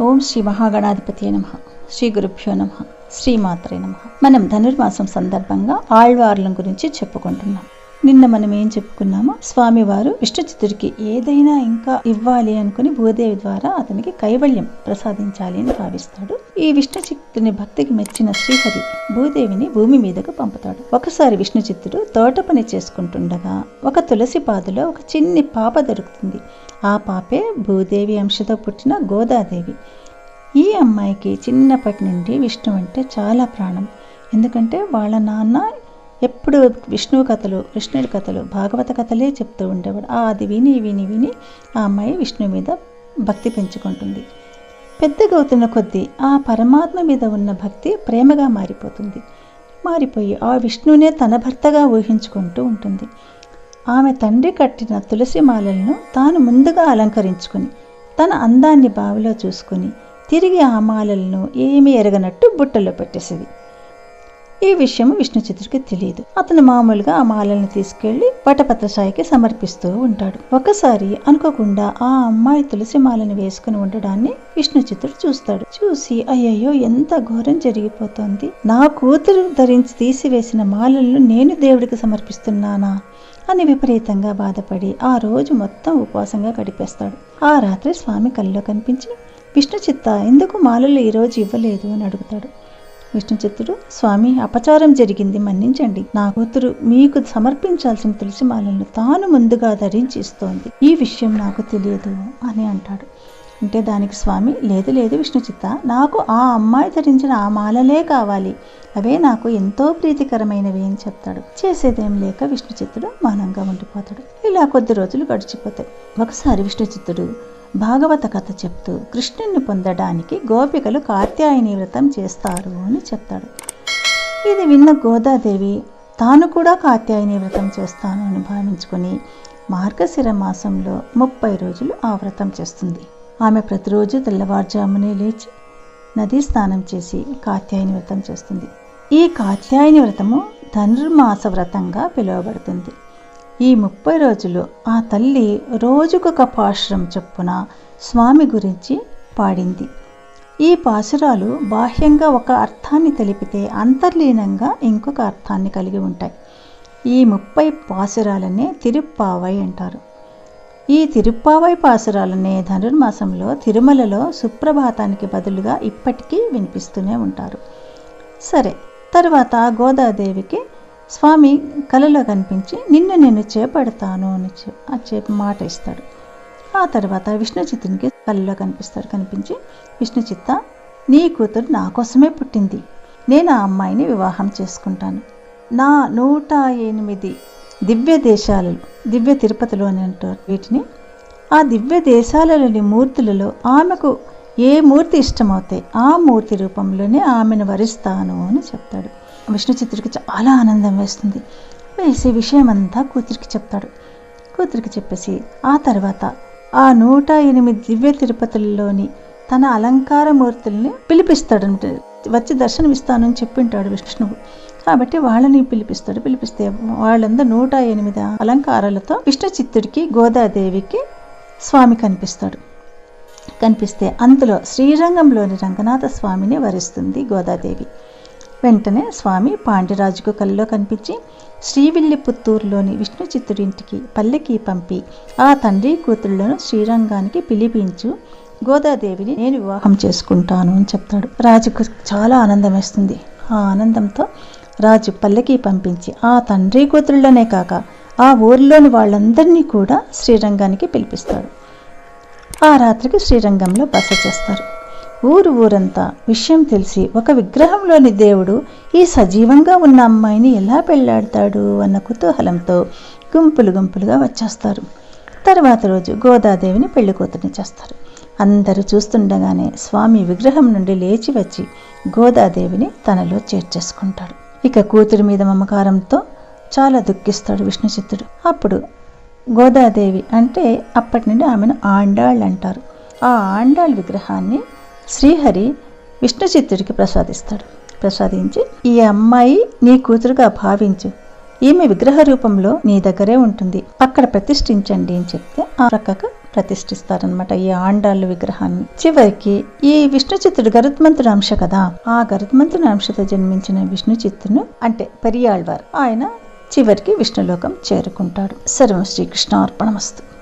ఓం శ్రీ మహాగణాధిపతి నమ. శ్రీ గురుభ్యో నమ. శ్రీమాత్రే నమ. మనం ధనుర్మాసం సందర్భంగా ఆళ్వార్లం గురించి చెప్పుకుంటున్నాం. నిన్న మనం ఏం చెప్పుకున్నామో స్వామివారు విష్ణుచిత్తుడికి ఏదైనా ఇంకా ఇవ్వాలి అనుకుని భూదేవి ద్వారా అతనికి కైవల్యం ప్రసాదించాలి అని భావిస్తాడు. ఈ విష్ణుచిత్తుని భక్తికి మెచ్చిన శ్రీహరి భూదేవిని భూమి మీదకు పంపుతాడు. ఒకసారి విష్ణుచిత్తుడు తోట పని చేసుకుంటుండగా ఒక తులసి పాదులో ఒక చిన్ని పాప దొరుకుతుంది. ఆ పాపే భూదేవి అంశతో పుట్టిన గోదాదేవి. ఈ అమ్మాయికి చిన్నప్పటి నుండి విష్ణు అంటే చాలా ప్రాణం. ఎందుకంటే వాళ్ళ నాన్న ఎప్పుడు విష్ణువు కథలు కృష్ణుడి కథలు భాగవత కథలే చెప్తూ ఉండేవాడు. ఆ అది విని విని విని ఆ అమ్మాయి విష్ణు మీద భక్తి పెంచుకుంటుంది. పెద్దగా అవుతున్న కొద్దీ ఆ పరమాత్మ మీద ఉన్న భక్తి ప్రేమగా మారిపోతుంది. మారిపోయి ఆ విష్ణువునే తన భర్తగా ఊహించుకుంటూ ఉంటుంది. ఆమె తండ్రి కట్టిన తులసి మాలలను తాను ముందుగా అలంకరించుకొని తన అందాన్ని బావిలో చూసుకొని తిరిగి ఆ మాలలను ఏమీ ఎరగనట్టు బుట్టలో పెట్టేసేది. ఈ విషయం విష్ణు చిత్రుడికి తెలియదు. అతను మామూలుగా ఆ మాలల్ని తీసుకెళ్ళి పటపత్ర సాయికి సమర్పిస్తూ ఉంటాడు. ఒకసారి అనుకోకుండా ఆ అమ్మాయి తులసి మాలని వేసుకుని ఉండడాన్ని విష్ణు చిత్రుడు చూస్తాడు. చూసి అయ్యయ్యో ఎంత ఘోరం జరిగిపోతోంది. నా కూతురు ధరించి తీసివేసిన మాలలను నేను దేవుడికి సమర్పిస్తున్నానా? అని విపరీతంగా బాధపడి ఆ రోజు మొత్తం ఉపవాసంగా గడిపేస్తాడు. ఆ రాత్రి స్వామి కల్లో కనిపించి విష్ణు చిత్త ఎందుకు మాలలు ఈరోజు ఇవ్వలేదు అని అడుగుతాడు. విష్ణు చిత్తుడు స్వామి అపచారం జరిగింది మన్నించండి. నా కూతురు మీకు సమర్పించాల్సిన తులసి మాలను తాను ముందుగా ధరించి ఇస్తోంది. ఈ విషయం నాకు తెలియదు అని అంటాడు. అంటే దానికి స్వామి లేదు లేదు విష్ణు చిత్త నాకు ఆ అమ్మాయి ధరించిన ఆ మాలలే కావాలి. అవే నాకు ఎంతో ప్రీతికరమైనవి అని చెప్తాడు. చేసేదేం లేక విష్ణు చిత్తుడు మౌనంగా ఉండిపోతాడు. ఇలా కొద్ది రోజులు గడిచిపోతాయి. ఒకసారి విష్ణు చిత్తుడు భాగవత కథ చెప్తూ కృష్ణుని పొందడానికి గోపికలు కాత్యాయని వ్రతం చేస్తారు అని చెప్తాడు. ఇది విన్న గోదాదేవి తాను కూడా కాత్యాయని వ్రతం చేస్తాను అని భావించుకొని మార్గశిర మాసంలో ముప్పై రోజులు ఆ వ్రతం చేస్తుంది. ఆమె ప్రతిరోజు తెల్లవారుజామునే లేచి నదీ స్నానం చేసి కాత్యాయని వ్రతం చేస్తుంది. ఈ కాత్యాయని వ్రతము ధనుర్మాస వ్రతంగా పిలువబడుతుంది. ఈ ముప్పై రోజులు ఆ తల్లి రోజుకొక పాశురం చొప్పున స్వామి గురించి పాడింది. ఈ పాశురాలు బాహ్యంగా ఒక అర్థాన్ని తెలిపితే అంతర్లీనంగా ఇంకొక అర్థాన్ని కలిగి ఉంటాయి. ఈ ముప్పై పాసురాలనే తిరుప్పావై అంటారు. ఈ తిరుప్పావై పాసురాలనే ధనుర్మాసంలో తిరుమలలో సుప్రభాతానికి బదులుగా ఇప్పటికీ వినిపిస్తూనే ఉంటారు. సరే తర్వాత గోదాదేవికి స్వామి కలలో కనిపించి నిన్ను నేను చేపడతాను అని చే మాట ఇస్తాడు. ఆ తర్వాత విష్ణు చిత్తునికి కలలో కనిపిస్తాడు. కనిపించి విష్ణు చిత్త నీ కూతురు నా కోసమే పుట్టింది. నేను ఆ అమ్మాయిని వివాహం చేసుకుంటాను. నా నూట ఎనిమిది దివ్య దేశాలలో దివ్య తిరుపతిలో అని అంటారు వీటిని ఆ దివ్య దేశాలలోని మూర్తులలో ఆమెకు ఏ మూర్తి ఇష్టమవుతాయి ఆ మూర్తి రూపంలోనే ఆమెను వరిస్తాను అని చెప్తాడు. విష్ణు చిత్రుడికి చాలా ఆనందం వేస్తుంది. వేసే విషయం అంతా కూతురికి చెప్తాడు. కూతురికి చెప్పేసి ఆ తర్వాత ఆ నూట ఎనిమిది దివ్య తిరుపతులలోని తన అలంకార మూర్తుల్ని పిలిపిస్తాడు వచ్చి దర్శనమిస్తానని చెప్పింటాడు విష్ణువు కాబట్టి వాళ్ళని పిలిపిస్తాడు. పిలిపిస్తే వాళ్ళందరూ నూట ఎనిమిది అలంకారాలతో విష్ణు చిత్తుడికి గోదాదేవికి స్వామి కనిపిస్తాడు. కనిపిస్తే అందులో శ్రీరంగంలోని రంగనాథ స్వామిని వరిస్తుంది గోదాదేవి. వెంటనే స్వామి పాండ్యరాజుకు కల్లో కనిపించి శ్రీవిల్లిపుత్తూరులోని విష్ణు చిత్తుడింటికి పల్లెకి పంపి ఆ తండ్రి కూతుళ్ళను శ్రీరంగానికి పిలిపించు గోదాదేవిని నేను వివాహం చేసుకుంటాను అని చెప్తాడు. రాజుకు చాలా ఆనందం వేస్తుంది. ఆ ఆనందంతో రాజు పల్లెకి పంపించి ఆ తండ్రి కూతుళ్ళనే కాక ఆ ఊరిలోని వాళ్ళందరినీ కూడా శ్రీరంగానికి పిలిపిస్తాడు. ఆ రాత్రికి శ్రీరంగంలో బస చేస్తారు. ఊరు ఊరంతా విషయం తెలిసి ఒక విగ్రహంలోని దేవుడు ఈ సజీవంగా ఉన్న అమ్మాయిని ఎలా పెళ్ళాడతాడు? అన్న కుతూహలంతో గుంపులు గుంపులుగా వచ్చేస్తారు. తర్వాత రోజు గోదాదేవిని పెళ్ళికూతుని చేస్తారు. అందరూ చూస్తుండగానే స్వామి విగ్రహం నుండి లేచి వచ్చి గోదాదేవిని తనలో చేర్చేసుకుంటాడు. ఇక కూతురి మీద మమకారంతో చాలా దుఃఖిస్తాడు విష్ణుచిత్తుడు. అప్పుడు గోదాదేవి అంటే అప్పటి నుండి ఆమెను ఆండాళ్ళు అంటారు. ఆ ఆండాళ్ విగ్రహాన్ని శ్రీహరి విష్ణు చిత్తుడికి ప్రసాదిస్తాడు. ప్రసాదించి ఈ అమ్మాయి నీ కూతురుగా భావించు. ఈమె విగ్రహ రూపంలో నీ దగ్గరే ఉంటుంది. అక్కడ ప్రతిష్ఠించండి అని చెప్తే ఆ ప్రక్కకు ప్రతిష్ఠిస్తారనమాట ఈ ఆండాళ్ళు విగ్రహాన్ని. చివరికి ఈ విష్ణు చిత్తుడు అంశ కదా. ఆ గరుత్మంతుని అంశతో జన్మించిన విష్ణు చిత్తును అంటే పెరియాళ్వారు. ఆయన చివరికి విష్ణులోకం చేరుకుంటాడు. సర్వం శ్రీకృష్ణ అర్పణమస్తు